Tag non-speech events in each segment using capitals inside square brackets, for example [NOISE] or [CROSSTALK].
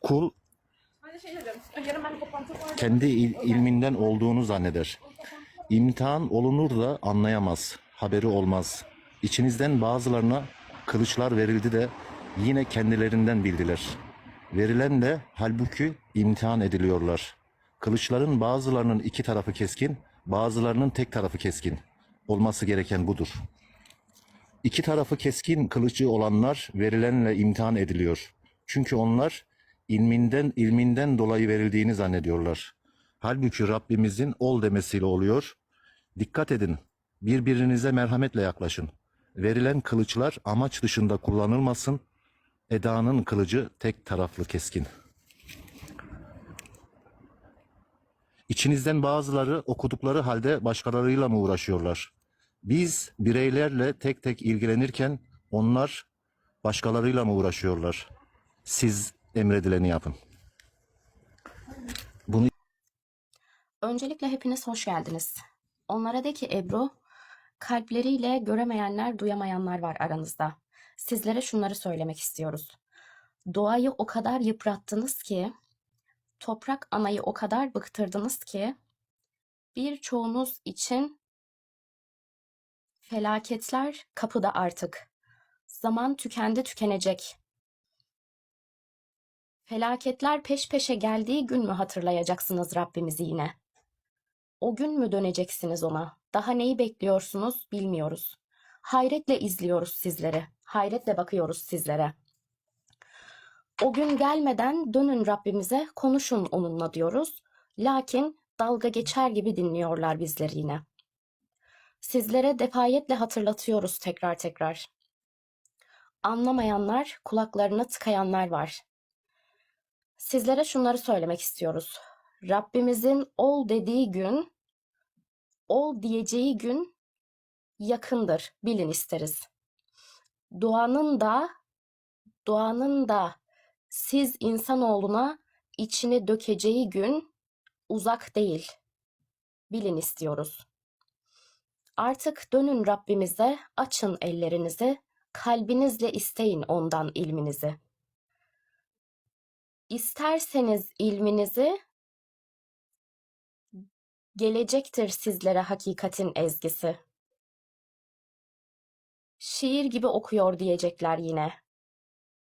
Kul kendi il- ilminden olduğunu zanneder. İmtihan olunur da anlayamaz, haberi olmaz. İçinizden bazılarına kılıçlar verildi de yine kendilerinden bildiler. Verilen de halbuki imtihan ediliyorlar. Kılıçların bazılarının iki tarafı keskin, bazılarının tek tarafı keskin. Olması gereken budur. İki tarafı keskin kılıcı olanlar verilenle imtihan ediliyor. Çünkü onlar ilminden ilminden dolayı verildiğini zannediyorlar. Halbuki Rabbimizin ol demesiyle oluyor. Dikkat edin. Birbirinize merhametle yaklaşın. Verilen kılıçlar amaç dışında kullanılmasın. Eda'nın kılıcı tek taraflı keskin. İçinizden bazıları okudukları halde başkalarıyla mı uğraşıyorlar? Biz bireylerle tek tek ilgilenirken onlar başkalarıyla mı uğraşıyorlar? Siz emredileni yapın. Bunu Öncelikle hepiniz hoş geldiniz. Onlara de ki Ebru, kalpleriyle göremeyenler, duyamayanlar var aranızda. Sizlere şunları söylemek istiyoruz. Doğayı o kadar yıprattınız ki, toprak anayı o kadar bıktırdınız ki, birçoğunuz için felaketler kapıda artık. Zaman tükendi tükenecek. Felaketler peş peşe geldiği gün mü hatırlayacaksınız Rabbimizi yine? O gün mü döneceksiniz ona? Daha neyi bekliyorsunuz bilmiyoruz. Hayretle izliyoruz sizleri. Hayretle bakıyoruz sizlere. O gün gelmeden dönün Rabbimize, konuşun onunla diyoruz. Lakin dalga geçer gibi dinliyorlar bizleri yine. Sizlere defayetle hatırlatıyoruz tekrar tekrar. Anlamayanlar, kulaklarına tıkayanlar var. Sizlere şunları söylemek istiyoruz. Rabbimizin ol dediği gün, ol diyeceği gün yakındır. Bilin isteriz. Duanın da, duanın da siz insanoğluna içini dökeceği gün uzak değil. Bilin istiyoruz. Artık dönün Rabbimize, açın ellerinizi, kalbinizle isteyin ondan ilminizi. İsterseniz ilminizi gelecektir sizlere hakikatin ezgisi. Şiir gibi okuyor diyecekler yine.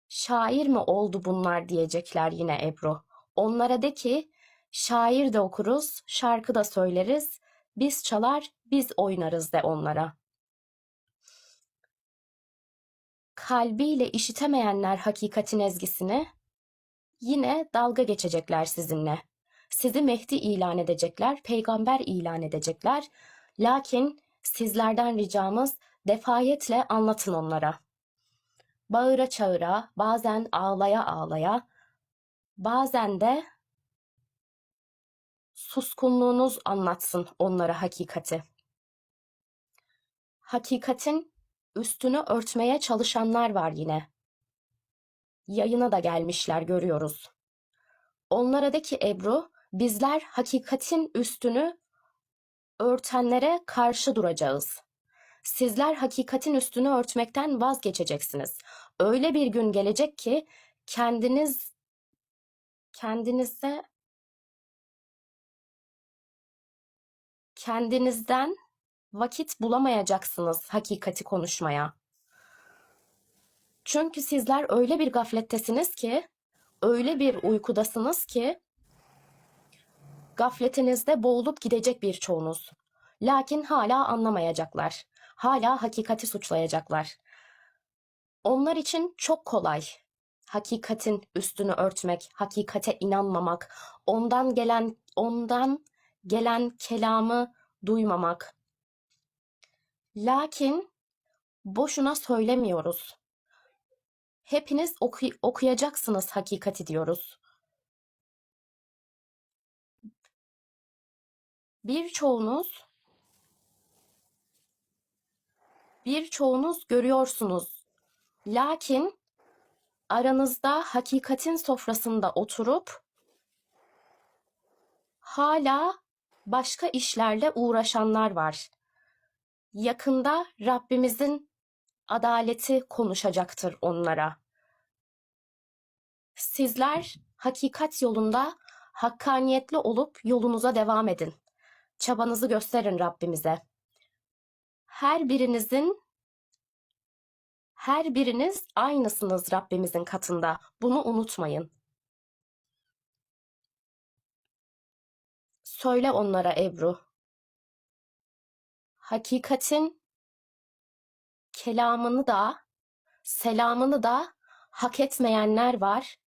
Şair mi oldu bunlar diyecekler yine Ebru. Onlara de ki şair de okuruz, şarkı da söyleriz, biz çalar, biz oynarız de onlara. Kalbiyle işitemeyenler hakikatin ezgisini yine dalga geçecekler sizinle. Sizi Mehdi ilan edecekler, peygamber ilan edecekler. Lakin sizlerden ricamız defayetle anlatın onlara. Bağıra çağıra, bazen ağlaya ağlaya, bazen de suskunluğunuz anlatsın onlara hakikati. Hakikatin üstünü örtmeye çalışanlar var yine. Yayına da gelmişler görüyoruz. Onlara de ki Ebru, bizler hakikatin üstünü örtenlere karşı duracağız. Sizler hakikatin üstünü örtmekten vazgeçeceksiniz. Öyle bir gün gelecek ki kendiniz kendinize kendinizden vakit bulamayacaksınız hakikati konuşmaya. Çünkü sizler öyle bir gaflettesiniz ki, öyle bir uykudasınız ki, gafletinizde boğulup gidecek birçoğunuz. Lakin hala anlamayacaklar. Hala hakikati suçlayacaklar. Onlar için çok kolay. Hakikatin üstünü örtmek, hakikate inanmamak, ondan gelen ondan gelen kelamı duymamak. Lakin boşuna söylemiyoruz. Hepiniz oku- okuyacaksınız hakikati diyoruz. Birçoğunuz birçoğunuz görüyorsunuz. Lakin aranızda hakikatin sofrasında oturup hala başka işlerle uğraşanlar var. Yakında Rabbimizin adaleti konuşacaktır onlara. Sizler hakikat yolunda hakkaniyetli olup yolunuza devam edin. Çabanızı gösterin Rabbimize. Her birinizin her biriniz aynısınız Rabbimizin katında. Bunu unutmayın. Söyle onlara Ebru. Hakikatin kelamını da, selamını da hak etmeyenler var.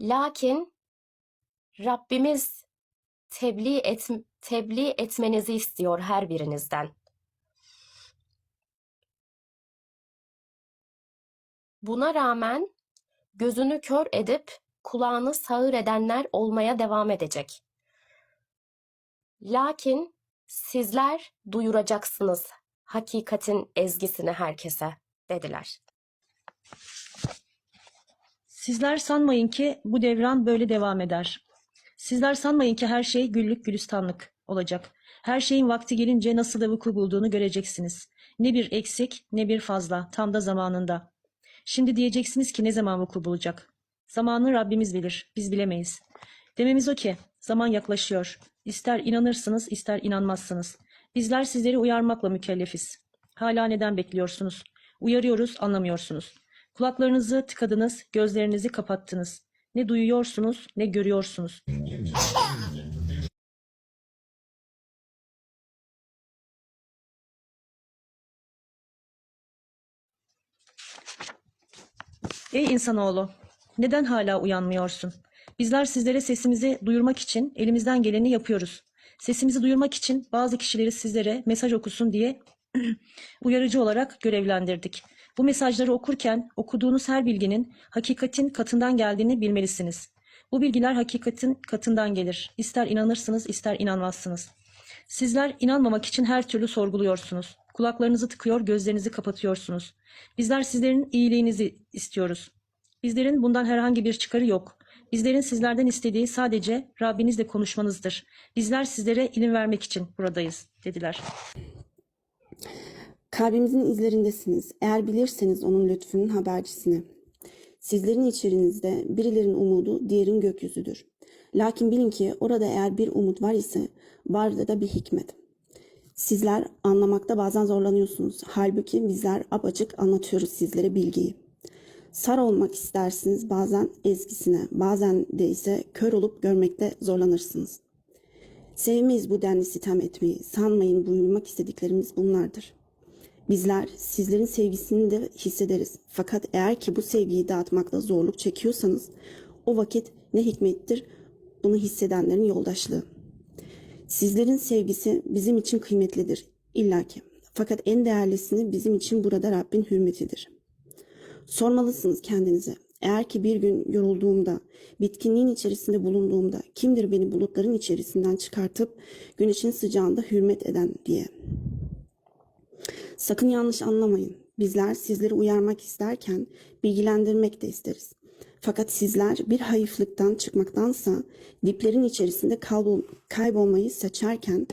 Lakin Rabbimiz tebliğ, et, tebliğ etmenizi istiyor her birinizden. Buna rağmen gözünü kör edip kulağını sağır edenler olmaya devam edecek. Lakin sizler duyuracaksınız hakikatin ezgisini herkese dediler. Sizler sanmayın ki bu devran böyle devam eder. Sizler sanmayın ki her şey güllük gülistanlık olacak. Her şeyin vakti gelince nasıl da vuku bulduğunu göreceksiniz. Ne bir eksik ne bir fazla tam da zamanında. Şimdi diyeceksiniz ki ne zaman vuku bulacak? Zamanını Rabbimiz bilir, biz bilemeyiz. Dememiz o ki zaman yaklaşıyor. İster inanırsınız ister inanmazsınız. Bizler sizleri uyarmakla mükellefiz. Hala neden bekliyorsunuz? Uyarıyoruz anlamıyorsunuz. Kulaklarınızı tıkadınız, gözlerinizi kapattınız. Ne duyuyorsunuz ne görüyorsunuz. Ey insanoğlu, neden hala uyanmıyorsun? Bizler sizlere sesimizi duyurmak için elimizden geleni yapıyoruz. Sesimizi duyurmak için bazı kişileri sizlere mesaj okusun diye [CLEARS THROAT] uyarıcı olarak görevlendirdik. Bu mesajları okurken okuduğunuz her bilginin hakikatin katından geldiğini bilmelisiniz. Bu bilgiler hakikatin katından gelir. İster inanırsınız ister inanmazsınız. Sizler inanmamak için her türlü sorguluyorsunuz. Kulaklarınızı tıkıyor, gözlerinizi kapatıyorsunuz. Bizler sizlerin iyiliğinizi istiyoruz. Bizlerin bundan herhangi bir çıkarı yok. Bizlerin sizlerden istediği sadece Rabbinizle konuşmanızdır. Bizler sizlere ilim vermek için buradayız, dediler. Kalbimizin izlerindesiniz. Eğer bilirseniz onun lütfunun habercisini. Sizlerin içerinizde birilerin umudu diğerin gökyüzüdür. Lakin bilin ki orada eğer bir umut var ise vardı da bir hikmet. Sizler anlamakta bazen zorlanıyorsunuz. Halbuki bizler apaçık anlatıyoruz sizlere bilgiyi. Sar olmak istersiniz bazen ezgisine, bazen de ise kör olup görmekte zorlanırsınız. Sevmeyiz bu denli sitem etmeyi. Sanmayın buyurmak istediklerimiz bunlardır. Bizler sizlerin sevgisini de hissederiz. Fakat eğer ki bu sevgiyi dağıtmakta zorluk çekiyorsanız o vakit ne hikmettir bunu hissedenlerin yoldaşlığı. Sizlerin sevgisi bizim için kıymetlidir illaki. Fakat en değerlisini bizim için burada Rabbin hürmetidir. Sormalısınız kendinize. Eğer ki bir gün yorulduğumda, bitkinliğin içerisinde bulunduğumda kimdir beni bulutların içerisinden çıkartıp güneşin sıcağında hürmet eden diye. Sakın yanlış anlamayın. Bizler sizleri uyarmak isterken bilgilendirmek de isteriz. Fakat sizler bir hayıflıktan çıkmaktansa diplerin içerisinde kaybol kaybolmayı seçerken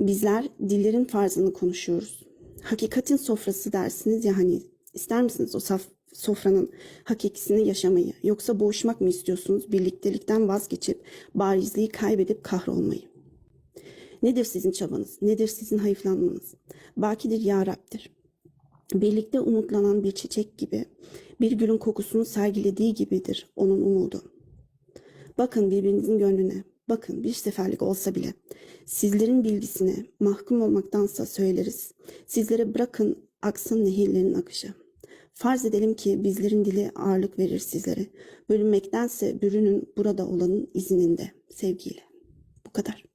bizler dillerin farzını konuşuyoruz. Hakikatin sofrası dersiniz ya hani ister misiniz o saf sofranın hakikisini yaşamayı yoksa boğuşmak mı istiyorsunuz birliktelikten vazgeçip barizliği kaybedip kahrolmayı? Nedir sizin çabanız? Nedir sizin hayıflanmanız? Bakidir ya Rab'dir. Birlikte umutlanan bir çiçek gibi, bir gülün kokusunu sergilediği gibidir onun umudu. Bakın birbirinizin gönlüne, bakın bir seferlik olsa bile. Sizlerin bilgisine mahkum olmaktansa söyleriz. Sizlere bırakın aksın nehirlerin akışı. Farz edelim ki bizlerin dili ağırlık verir sizlere. Bölünmektense bürünün burada olanın izninde, sevgiyle. Bu kadar.